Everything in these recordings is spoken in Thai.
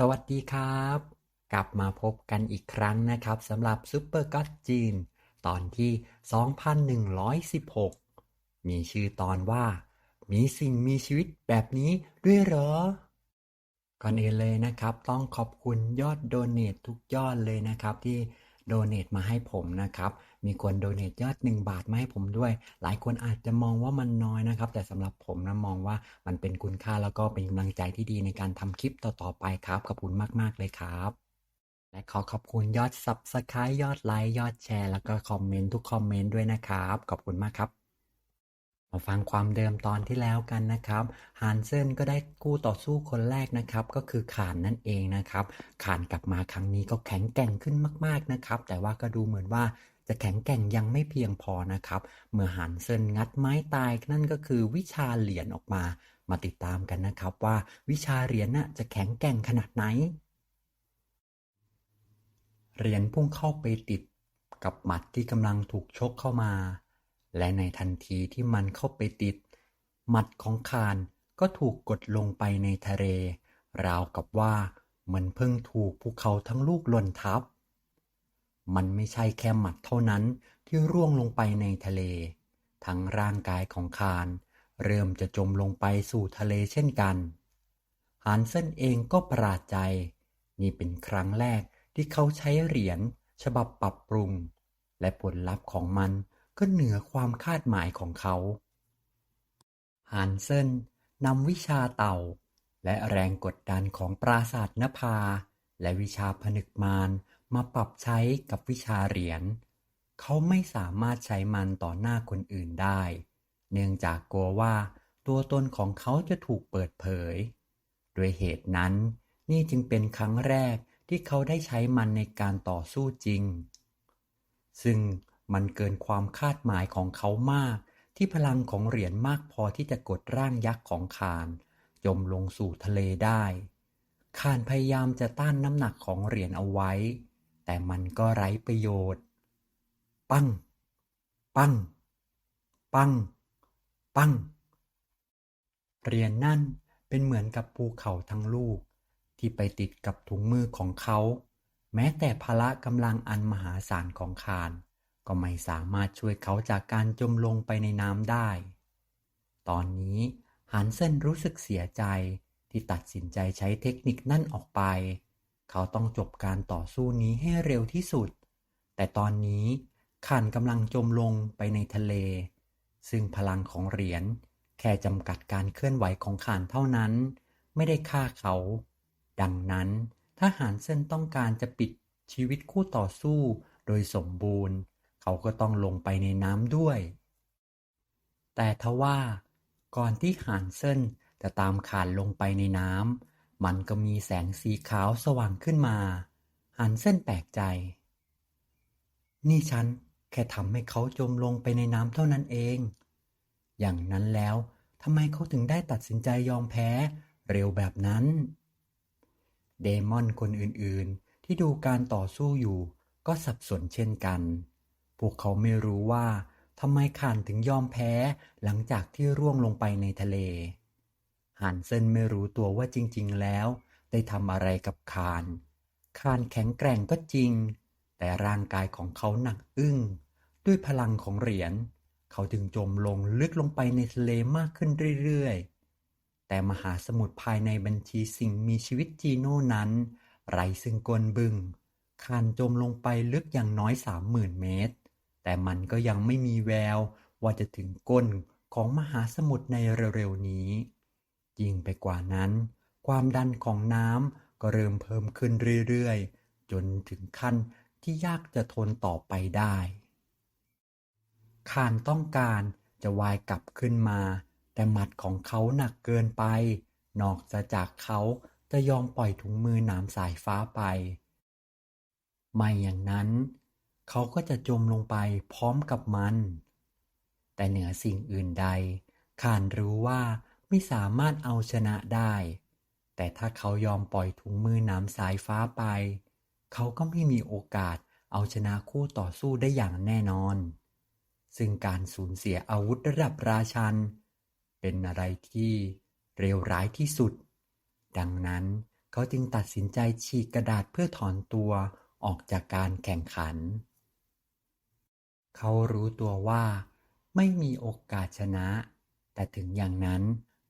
สวัสดีครับ กลับมาพบกันอีกครั้งนะครับสำหรับซูเปอร์ก็อดจีน ตอนที่ 2116 มีชื่อตอนว่า มีสิ่งมีชีวิตแบบนี้ด้วยเหรอ ก่อนอื่นเลยนะครับ ต้องขอบคุณยอดโดเนททุกยอดเลยนะครับ ที่โดเนทมาให้ผมนะครับ มีคนโดเนทยอด 1 บาทมาให้ผมด้วย หลายคนอาจจะมองว่ามันน้อยนะครับ แต่สำหรับผมนะมองว่ามันเป็นคุณค่าแล้วก็เป็นกำลังใจที่ดีในการทำคลิปต่อๆไปครับ ขอบคุณมากๆเลยครับและขอขอบคุณยอด Subscribe ยอดไลค์ยอดแชร์ แล้วก็คอมเมนต์ทุกคอมเมนต์ด้วยนะครับ ขอบคุณมากครับ มาฟังความเดิมตอนที่แล้วกันนะครับฮานเซนก็ได้กู้ต่อสู้คนแรกนะครับ ก็คือขานนั่นเองนะครับขานกลับมาครั้งนี้ก็แข็งแกร่งขึ้นมาก ๆนะครับ แต่ว่าก็ดูเหมือนว่า จะแข็งแกร่งยังไม่เพียงพอนะครับ เมื่อฮานเซินงัดไม้ตายนั่นก็คือวิชาเหรียญออกมา มาติดตามกันนะครับว่าวิชาเหรียญน่ะจะแข็งแกร่งขนาดไหน เหรียญพุ่งเข้าไปติดกับหมัดที่กำลังถูกชกเข้ามา และในทันทีที่มันเข้าไปติด หมัดของคานก็ถูกกดลงไปในทะเล ราวกับว่ามันเพิ่งถูกภูเขาทั้งลูกหล่นทับ มันไม่ใช่แค่หมัดเท่านั้นที่ร่วงลงไปในทะเล ทั้งร่างกายของคานเริ่มจะจมลงไปสู่ทะเลเช่นกันฮานเซนเองก็ประหลาดใจ นี่เป็นครั้งแรกที่เขาใช้เหรียญฉบับปรับปรุง และผลลัพธ์ของมันก็เหนือความคาดหมายของเขาฮานเซนนำวิชาเต่า และแรงกดดันของปราสาทนภา และวิชาผนึกมาร มาปรับใช้กับวิชาเหรียญเขาไม่สามารถใช้มันต่อหน้าคนอื่นได้ เนื่องจากกลัวว่าตัวตนของเขาจะถูกเปิดเผย ด้วยเหตุนั้น นี่จึงเป็นครั้งแรกที่เขาได้ใช้มันในการต่อสู้จริง ซึ่งมันเกินความคาดหมายของเขามากที่พลังของเหรียญมากพอที่จะกดร่างยักษ์ของคาน จมลงสู่ทะเลได้ คานพยายามจะต้านน้ำหนักของเหรียญเอาไว้ แต่มันก็ไร้ประโยชน์ ปั้งปั้งปั้งปั้งเรียญนั่นเป็นเหมือนกับภูเขาทั้งลูก ที่ไปติดกับถุงมือของเขา แม้แต่พละกำลังอันมหาศาลของคาน ก็ไม่สามารถช่วยเขาจากการจมลงไปในน้ำได้ ตอนนี้ฮันเซนรู้สึกเสียใจที่ตัดสินใจใช้เทคนิคนั่นออกไป เขาต้องจบการต่อสู้นี้ให้เร็วที่สุด แต่ตอนนี้คานกำลังจมลงไปในทะเล ซึ่งพลังของเหรียญแค่จำกัดการเคลื่อนไหวของขานเท่านั้น ไม่ได้ฆ่าเขา ดังนั้นถ้าหานเส้นต้องการจะปิดชีวิตคู่ต่อสู้โดยสมบูรณ์ เขาก็ต้องลงไปในน้ำด้วย แต่ทว่า ก่อนที่หานเส้นจะตามขานลงไปในน้ำ มันก็มีแสงสีขาวสว่างขึ้นมาหานเส้นแปลกใจ นี่ฉันแค่ทำให้เขาจมลงไปในน้ำเท่านั้นเอง อย่างนั้นแล้วทำไมเขาถึงได้ตัดสินใจยอมแพ้เร็วแบบนั้น เดมอนคนอื่นๆ ที่ดูการต่อสู้อยู่ก็สับสนเช่นกัน พวกเขาไม่รู้ว่าทำไมขานถึงยอมแพ้หลังจากที่ร่วงลงไปในทะเล ฮันเซนไม่รู้ตัวว่าจริง ๆ แล้ว ได้ทำอะไรกับคาน คานแข็งแกร่งก็จริง แต่ร่างกายของเขาหนักอึ้ง ด้วยพลังของเหรียญ เขาจึงจมลงลึกลงไปในทะเลมากขึ้นเรื่อยๆ แต่มหาสมุทรภายในบัญชีสิ่งมีชีวิตจีโน่นั้น ไร้ซึ่งกลบึง คานจมลงไปลึกอย่างน้อยสามหมื่นเมตร แต่มันก็ยังไม่มีแววว่าจะถึงก้นของมหาสมุทรในเร็วๆนี้ ยิ่งไปกว่านั้น ความดันของน้ำก็เริ่มเพิ่มขึ้นเรื่อยๆ จนถึงขั้นที่ยากจะทนต่อไปได้คานต้องการจะวายกลับขึ้นมา แต่หมัดของเขาหนักเกินไป นอกจากเขาจะยอมปล่อยถุงมือหนามสายฟ้าไป ไม่อย่างนั้น เขาก็จะจมลงไปพร้อมกับมัน แต่เหนือสิ่งอื่นใดขานรู้ว่า ไม่สามารถเอาชนะได้ แต่ถ้าเขายอมปล่อยถุงมือน้ำสายฟ้าไป เขาก็ไม่มีโอกาสเอาชนะคู่ต่อสู้ได้อย่างแน่นอน ซึ่งการสูญเสียอาวุธระดับราชัน เป็นอะไรที่เร็วร้ายที่สุด ดังนั้นเขาจึงตัดสินใจฉีกกระดาษเพื่อถอนตัวออกจากการแข่งขัน เขารู้ตัวว่าไม่มีโอกาสชนะ แต่ถึงอย่างนั้น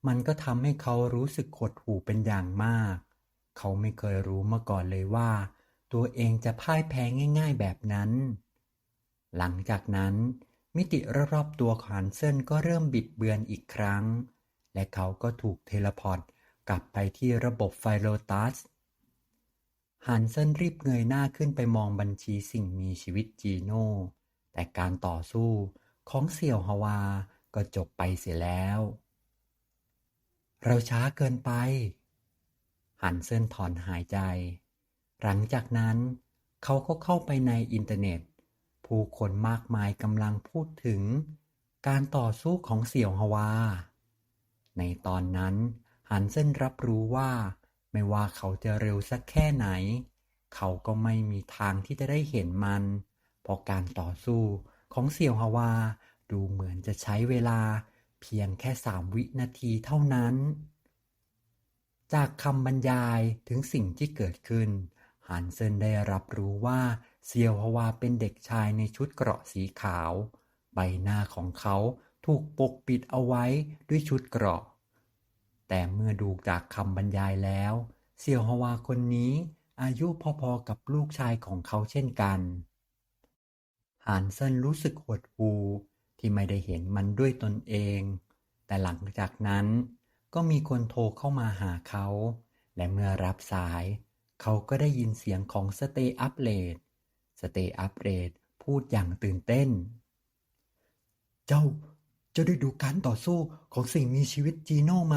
มันก็ทำให้เขารู้สึกหดหู่เป็นอย่างมาก เขาไม่เคยรู้มาก่อนเลยว่า ตัวเองจะพ่ายแพ้ง่าย ๆแบบนั้น หลังจากนั้น มิติรอบๆตัวของฮันเซนก็เริ่มบิดเบือนอีกครั้ง และเขาก็ถูกเทเลพอร์ตกลับไปที่ระบบไฟโลตัสฮันเซนรีบเงยหน้าขึ้นไปมองบัญชีสิ่งมีชีวิตจีโน่ แต่การต่อสู้ของเสี่ยวฮวาก็จบไปเสียแล้ว เราช้าเกินไปฮันเซินถอนหายใจ หลังจากนั้นเขาก็เข้าไปในอินเทอร์เน็ต ผู้คนมากมายกำลังพูดถึงการต่อสู้ของเสี่ยวฮวา ในตอนนั้นฮันเซินรับรู้ว่า ไม่ว่าเขาจะเร็วสักแค่ไหน เขาก็ไม่มีทางที่จะได้เห็นมัน เพราะการต่อสู้ของเสี่ยวฮวาดูเหมือนจะใช้เวลา เพียงแค่สามวินาทีเท่านั้น จากคำบรรยายถึงสิ่งที่เกิดขึ้นฮันเซนได้รับรู้ว่าเซียวฮวาเป็นเด็กชายในชุดเกราะสีขาว ใบหน้าของเขาถูกปกปิดเอาไว้ด้วยชุดเกราะ แต่เมื่อดูจากคำบรรยายแล้ว เซียวฮวาคนนี้อายุพอๆกับลูกชายของเขาเช่นกันฮันเซนรู้สึกหดหู่ ที่ไม่ได้เห็นมันด้วยตนเอง แต่หลังจากนั้นก็มีคนโทรเข้ามาหาเขา และเมื่อรับสาย เขาก็ได้ยินเสียงของสเตย์อัปเลดสเตย์อัปเลดพูดอย่างตื่นเต้น เจ้า เจ้าได้ดูการต่อสู้ของสิ่งมีชีวิตจีโน่ไหม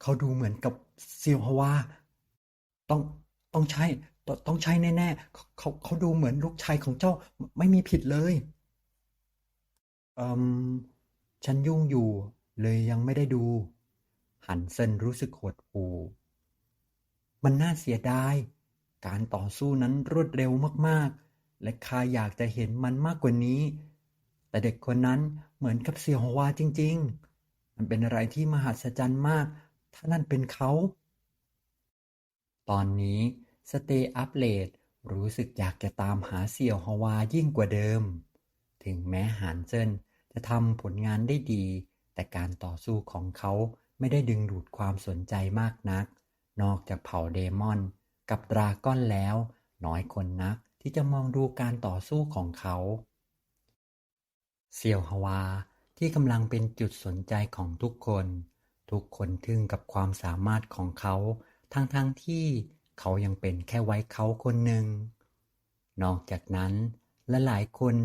เขาดูเหมือนกับเซียวฮวา ต้อง ต้องใช่ ต้องใช่แน่ๆ เขาเขาเขาดูเหมือนลูกชายของเจ้าไม่มีผิดเลย เอืมฉันยุ่งอยู่เลยยังไม่ได้ดู หันเซนรู้สึกหดหู่มันน่าเสียดาย การต่อสู้นั้นรวดเร็วมากๆ และข้าอยากจะเห็นมันมากกว่านี้ แต่เด็กคนนั้นเหมือนกับเสี่ยวฮวาจริง ๆ มันเป็นอะไรที่มหัศจรรย์มาก ถ้านั่นเป็นเขา ตอนนี้สเตย์อัปเลดรู้สึกอยากจะตามหาเสี่ยวฮวายิ่งกว่าเดิม ถึงแม้หานเซิน จะทำผลงานได้ดี แต่การต่อสู้ของเขาไม่ได้ดึงดูดความสนใจมากนัก นอกจากเผ่าเดมอน กับดราก้อนแล้ว น้อยคนนักที่จะมองดูการต่อสู้ของเขา เซียวฮวาที่กำลังเป็นจุดสนใจของทุกคน ทุกคนทึ่งกับความสามารถของเขา ทั้งๆทที่เขายังเป็นแค่ไว้เขาคนหนึ่ง นอกจากนั้นและหลายคน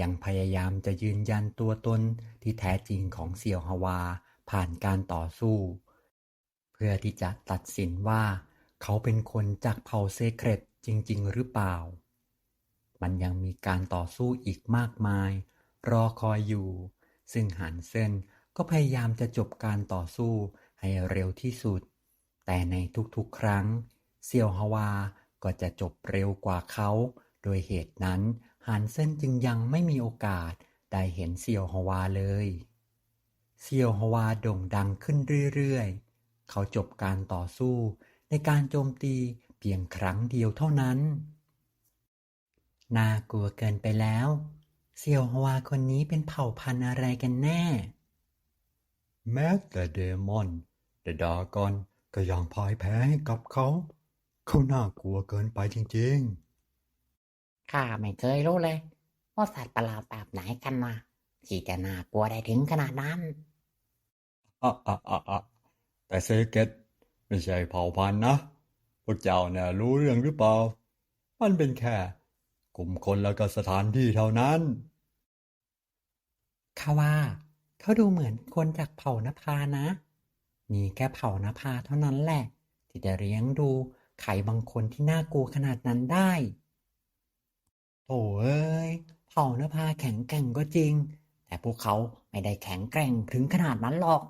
ยังพยายามจะยืนยันตัวตนที่แท้จริงของเสี่ยวฮวาผ่านการต่อสู้ เพื่อที่จะตัดสินว่า เขาเป็นคนจากเผ่าเซเครตจริง ๆ หรือเปล่า มันยังมีการต่อสู้อีกมากมาย รอคอยอยู่ ซึ่งหันเซนก็พยายามจะจบการต่อสู้ให้เร็วที่สุด แต่ในทุกๆครั้งเซียวฮวาก็จะจบเร็วกว่าเขา โดยเหตุนั้นฮันเซนจึงยังไม่มีโอกาสได้เห็นเซียวฮวาเลย เซียวฮวาโด่งดังขึ้นเรื่อยๆ เขาจบการต่อสู้ในการโจมตีเพียงครั้งเดียวเท่านั้น น่ากลัวเกินไปแล้ว เซียวฮวาคนนี้เป็นเผ่าพันธุ์อะไรกันแน่ แม้แต่เดมอนแต่ดากอนก็ยังพ่ายแพ้ให้กับเขา เขาน่ากลัวเกินไปจริงๆ ข้าไม่เคยรู้เลยว่าสัตว์ประหลาดแบบไหนกันนะที่จะน่ากลัวได้ถึงขนาดนั้นอะอะอะอะแต่เซเกตไม่ใช่เผ่าพันธุ์นะ พวกเจ้าเนี่ยรู้เรื่องหรือเปล่า มันเป็นแค่ กลุ่มคนแล้วก็สถานที่เท่านั้นข้าว่า เขาดูเหมือนคนจากเผ่านภานะ มีแค่เผ่านภาเท่านั้นแหละ ที่จะเลี้ยงดูไข่บางคนที่น่ากลัวขนาดนั้นได้ โถเอ้ยเผ่านภาแข็งแกร่งก็จริง แต่พวกเขาไม่ได้แข็งแกร่งถึงขนาดนั้นหรอก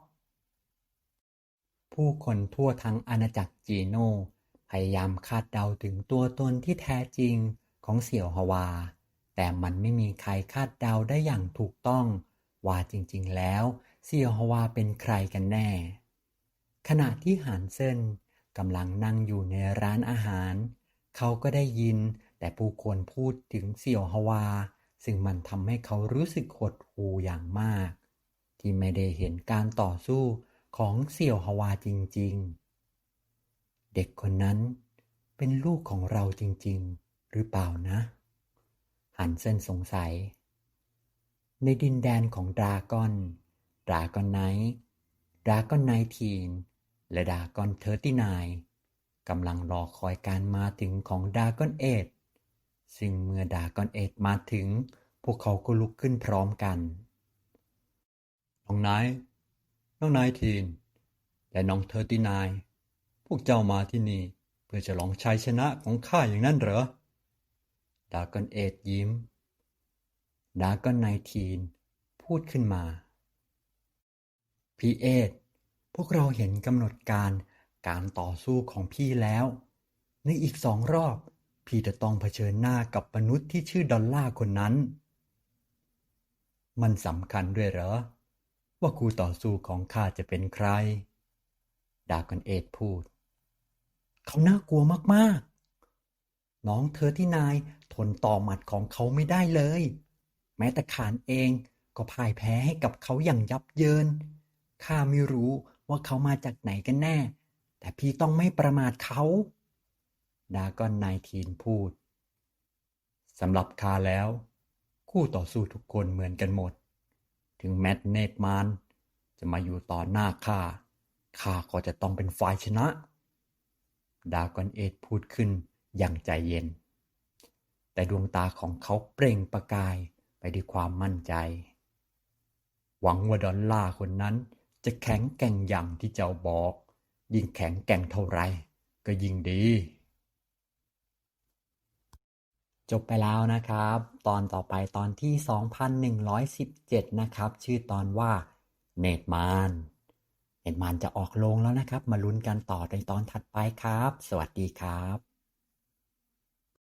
ผู้คนทั่วทั้งอาณาจักรจีโน่พยายามคาดเดาถึงตัวตนที่แท้จริงของเสี่ยวฮวา แต่มันไม่มีใครคาดเดาได้อย่างถูกต้อง ว่าจริงๆแล้ว เสี่ยวฮวาเป็นใครกันแน่ ขณะที่หานเซินกำลังนั่งอยู่ในร้านอาหาร เขาก็ได้ยิน แต่ผู้คนพูดถึงเสี่ยวฮวา ซึ่งมันทำให้เขารู้สึกหดหู่อย่างมาก ที่ไม่ได้เห็นการต่อสู้ของเสี่ยวฮวาจริง ๆ เด็กคนนั้นเป็นลูกของเราจริง ๆ หรือเปล่านะ หันเส้นสงสัย ในดินแดนของดราก้อนดราก้อนไนท์ดราก้อนไนทีนและดราก้อนเทอร์ตี้นกำลังรอคอยการมาถึงของดราก้อนเอท ซึ่งเมื่อดราก้อนเอทมาถึง พวกเขาก็ลุกขึ้นพร้อมกัน น้องไนท์น้องไนทีน และน้องเทอร์ตี้นพวกเจ้ามาที่นี่ เพื่อจะลองชัยชนะของข้าอย่างนั้นเหรอ ดาก้อนเอทยิ้ม ดาก้อนไนทีน พูดขึ้นมาพี่เอทพวกเราเห็นกำหนดการการต่อสู้ของพี่แล้ว ในอีกสองรอบ พี่จะต้องเผชิญหน้ากับมนุษย์ที่ชื่อดอลล่าคนนั้น มันสำคัญด้วยเหรอ ว่าคู่ต่อสู้ของข้าจะเป็นใคร ดากอนเอทพูด เขาน่ากลัวมากๆ น้องเธอที่นายทนต่อหมัดของเขาไม่ได้เลย แม้แต่ขานเองก็พ่ายแพ้ให้กับเขาอย่างยับเยิน ข้าไม่รู้ว่าเขามาจากไหนกันแน่ แต่พี่ต้องไม่ประมาทเขา ดากอนไนทีนพูดสำหรับข้าแล้ว คู่ต่อสู้ทุกคนเหมือนกันหมด ถึงแมตเนตมานจะมาอยู่ต่อหน้าข้าข้าก็จะต้องเป็นฝ่ายชนะ ดากอนเอทพูดขึ้นอย่างใจเย็น แต่ดวงตาของเขาเปล่งประกายไปด้วยความมั่นใจ หวังว่าดอลลาคนนั้นจะแข็งแกร่งอย่างที่เจ้าบอก ยิ่งแข็งแกร่งเท่าไร ก็ยิ่งดี จบไปแล้วนะครับ ตอนต่อไปตอนที่ 2117 นะครับ ชื่อตอนว่าเนตมานเนตมานจะออกโรงแล้วนะครับ มาลุ้นกันต่อในตอนถัดไปครับ สวัสดีครับ